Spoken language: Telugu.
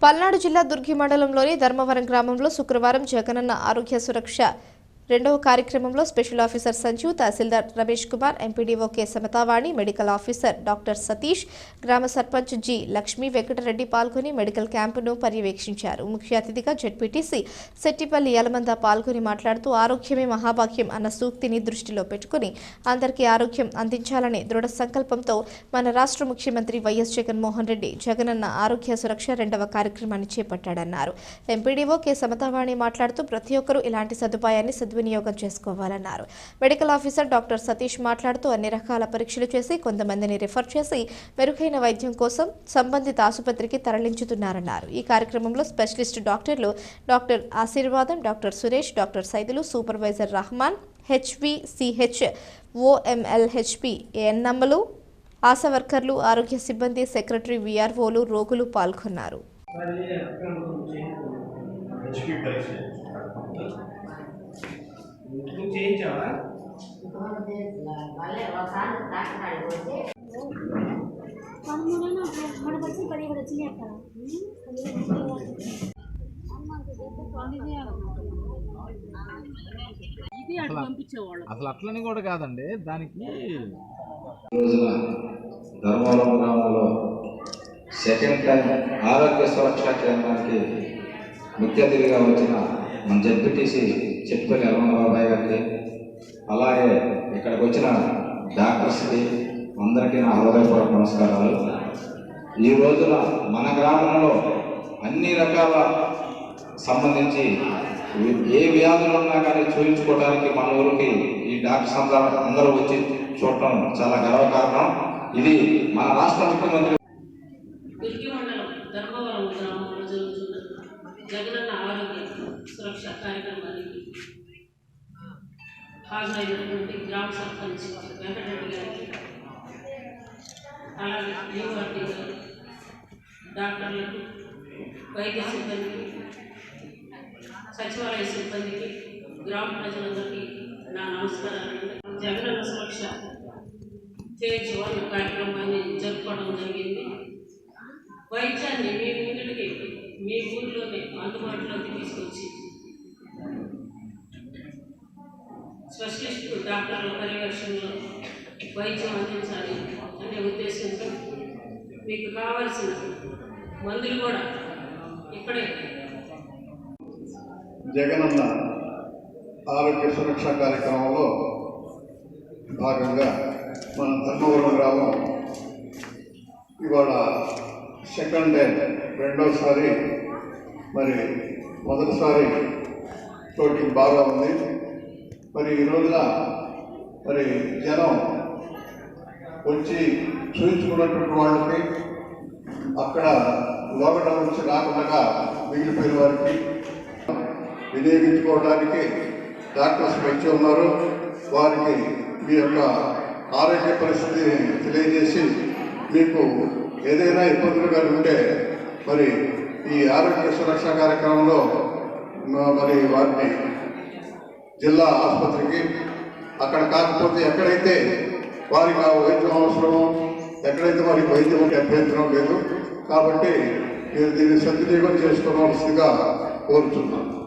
పల్నాడు జిల్లా దుర్గి మండలంలోని ధర్మవరం గ్రామంలో శుక్రవారం జగనన్న ఆరోగ్య సురక్ష రెండవ కార్యక్రమంలో స్పెషల్ ఆఫీసర్ సంజీవ్ తహసీల్దార్ Ramesh Kumar MPDO K Samatavani medical officer doctor Satish గ్రామ సర్పంచ్ జి లక్ష్మీ వెంకటరెడ్డి పాల్గొని మెడికల్ క్యాంపును పర్యవేక్షించారు. ముఖ్య అతిథిగా జడ్పీటీసీ సెట్టిపల్లి యలమంద పాల్గొని మాట్లాడుతూ ఆరోగ్యమే మహాభాగ్యం అన్న సూక్తిని దృష్టిలో పెట్టుకుని అందరికీ ఆరోగ్యం అందించాలనే దృఢ సంకల్పంతో మన రాష్ట్ర ముఖ్యమంత్రి వైఎస్ జగన్మోహన్ రెడ్డి జగనన్న ఆరోగ్య సురక్ష రెండవ కార్యక్రమాన్ని చేపట్టాడన్నారు. ఎంపీడీఓ కె సమతావాణి మాట్లాడుతూ ప్రతి ఒక్కరూ ఇలాంటి సదుపాయాన్ని సద్వినియోగం చేసుకోవాలన్నారు. మెడికల్ ఆఫీసర్ డాక్టర్ సతీష్ మాట్లాడుతూ అన్ని రకాల పరీక్షలు చేసి కొంతమందిని రిఫర్ చేసి మెరుగైన వైద్యం కోసం సంబంధిత ఆసుపత్రికి తరలించుతున్నారన్నారు. ఈ కార్యక్రమంలో స్పెషలిస్ట్ డాక్టర్లు doctor Aseervadam doctor Suresh doctor Saidulu supervisor Rahman HVCH OMLHP ఎన్ఎంలు ASHA వర్కర్లు ఆరోగ్య సిబ్బంది సెక్రటరీ విఆర్ఓలు రోగులు పాల్గొన్నారు. నువ్వు చేయించావా? వచ్చినాయి అక్కడ పంపించేవాళ్ళం అసలు అట్లని కూడా కాదండి. దానికి రోజున ధర్మవరం గ్రామంలో సెకండ్ టైం ఆరోగ్య సురక్ష కేంద్రానికి ముఖ్య అతిథిగా వచ్చిన మన జడ్పీటీసీ చెట్టుపల్లి బాబాయ్ గారికి అలాగే ఇక్కడికి వచ్చిన డాక్టర్స్కి అందరికీ నా హృదయపూర్వక నమస్కారాలు. ఈ రోజున మన గ్రామంలో అన్ని రకాల సంబంధించి ఏ వ్యాధులు ఉన్నా కానీ చూపించుకోవడానికి మన ఊరికి ఈ డాక్టర్స్ అందరూ అందరూ వచ్చి చూడటం చాలా గర్వకారణం ఇది మన రాష్ట్ర ముఖ్యమంత్రి జగన్ మండలం ధర్మవరం గ్రామంలో జరుగుతున్న జగనన్న ఆరోగ్య సురక్ష కార్యక్రమానికి హాజరైనటువంటి గ్రామ సర్పంచ్ వెంకటరెడ్డి గారికి అలాగే యూఆర్టీ గారు డాక్టర్లకు వైద్య సిబ్బందికి సచివాలయ సిబ్బందికి గ్రామ ప్రజలందరికీ నా నమస్కారాలు. జగనన్న సురక్ష స్టేజ్ వన్ కార్యక్రమాన్ని జరుపుకోవడం జరిగింది. వైద్యాన్ని మీ ఊరికి మీ ఊరిలోనే అందుబాటులోకి తీసుకొచ్చి స్పెషలిస్ట్ డాక్టర్ల పర్యవేక్షణలో వైద్యం అందించాలి అనే ఉద్దేశంతో మీకు కావాల్సిన మందులు కూడా ఇక్కడే. జగనన్న ఆరోగ్య సురక్ష కార్యక్రమంలో భాగంగా మన ధర్మవరం గ్రామం ఇవాళ సెకండ్ డే రెండోసారి మరి మొదటిసారి తోటి బాగా ఉంది. మరి ఈ రోజున మరి జనం వచ్చి చూయించుకున్నటువంటి వాళ్ళకి అక్కడ లోకడం నుంచి రాకుండా మిగిలిపోయిన వారికి వినియోగించుకోవడానికి డాక్టర్స్ వచ్చి ఉన్నారు. వారికి మీ యొక్క ఆరోగ్య పరిస్థితిని తెలియజేసి మీకు ఏదైనా ఇబ్బందులు కానీ ఉంటే మరి ఈ ఆరోగ్య సురక్ష కార్యక్రమంలో మరి వారిని జిల్లా ఆసుపత్రికి. అక్కడ కాకపోతే ఎక్కడైతే వారికి ఆ వైద్యం అవసరమో ఎక్కడైతే వారికి వైద్యం ఉంటే అభ్యంతరం లేదు. కాబట్టి మీరు దీన్ని సద్వినియోగం చేసుకోవాల్సిందిగా కోరుతున్నాను